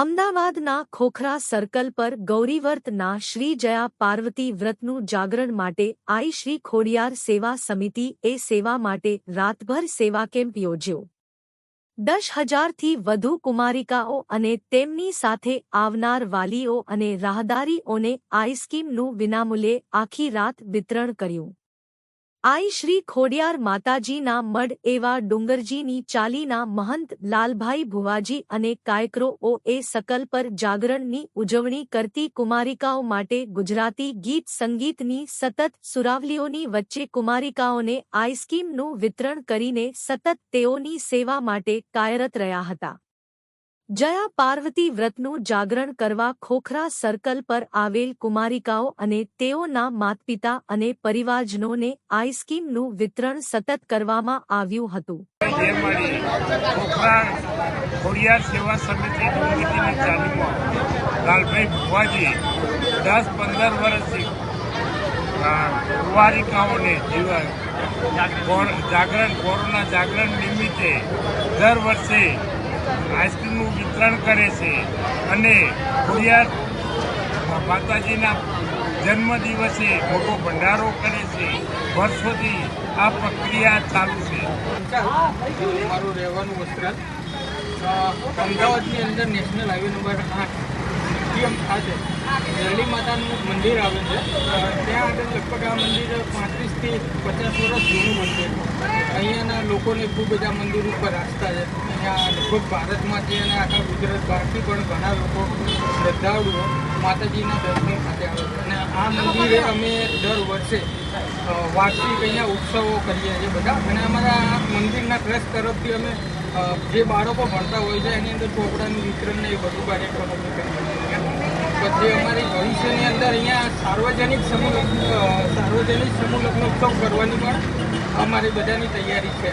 અમદાવાદના ખોખરા સર્કલ પર ગૌરીવર્તના શ્રી જયા પાર્વતી વ્રતનું જાગરણ માટે આઈ શ્રી ખોડિયાર સેવા સમિતિ એ સેવા માટે રાતભર સેવા કેમ્પ યોજ્યો. દસ હજારથી વધુ કુમારિકાઓ અને તેમની સાથે આવનાર વાલીઓ અને રાહદારીઓને આઈસ્કીમનું વિનામૂલ્યે આખી રાત વિતરણ કર્યું. આઈ શ્રી ખોડિયાર માતાજીના મઢ એવા ડુંગરજીની ચાલીના મહંત લાલભાઈ ભુવાજી અને કાયકરોઓ એ સકલ પર જાગરણની ઉજવણી કરતી કુમારિકાઓ માટે ગુજરાતી ગીત સંગીતની સતત સુરાવલીઓની વચ્ચે કુમારિકાઓને આઈસ્કીમનું વિતરણ કરીને સતત તેઓની સેવા માટે કાયરત રહ્યા હતા. જયા પાર્વતી વ્રતનું જાગરણ કરવા ખોખરા સર્કલ પર આવેલ કુમારિકાઓ અને તેઓના માતપિતા અને પરિવારજનોને આઈસ્કીમનું વિતરણ સતત કરવામાં આવ્યું હતું. જાગરણ, કોરોના જાગરણ નિમિત્તે દર વર્ષે આઈસ્ક્રીમનું વિતરણ કરે છે અને ખોડિયાર માતાજીના જન્મદિવસે મોટો ભંડારો કરે છે. વર્ષોથી આ પ્રક્રિયા ચાલુ છે. મારું રહેવાનું વસ્ત્રાલ અમદાવાદની અંદર નેશનલ હાઈવે નંબર આઠ ટીએમ ખાતે વેલી માતાનું મંદિર આવે છે. ત્યાં આગળ લગભગ આ મંદિર પાંત્રીસથી પચાસ વર્ષ જૂનું મંદિર અહીંયાના લોકોને ખૂબ બધા મંદિર ઉપર આસ્થા છે. અહીંયા લગભગ ભારતમાંથી અને આખા ગુજરાત બહારથી પણ ઘણા લોકો શ્રદ્ધાળુઓ માતાજીના દર્શન ખાતે આવે છે. અને આ મંદિરે અમે દર વર્ષે વાર્ષિક અહીંયા ઉત્સવો કરીએ છીએ બધા. અને અમારા મંદિરના ટ્રસ્ટ તરફથી અમે જે બાળકો ભણતા હોય છે, એની અંદર ચોપડાનું વિતરણ ને એ બધું કાર્યક્રમો પછી અમારી ભવિષ્યની અંદર અહીંયા સાર્વજનિક સમૂહ સાર્વજનિક સમૂહ લગ્નોત્સવ કરવાની પણ અમારી બધાની તૈયારી છે.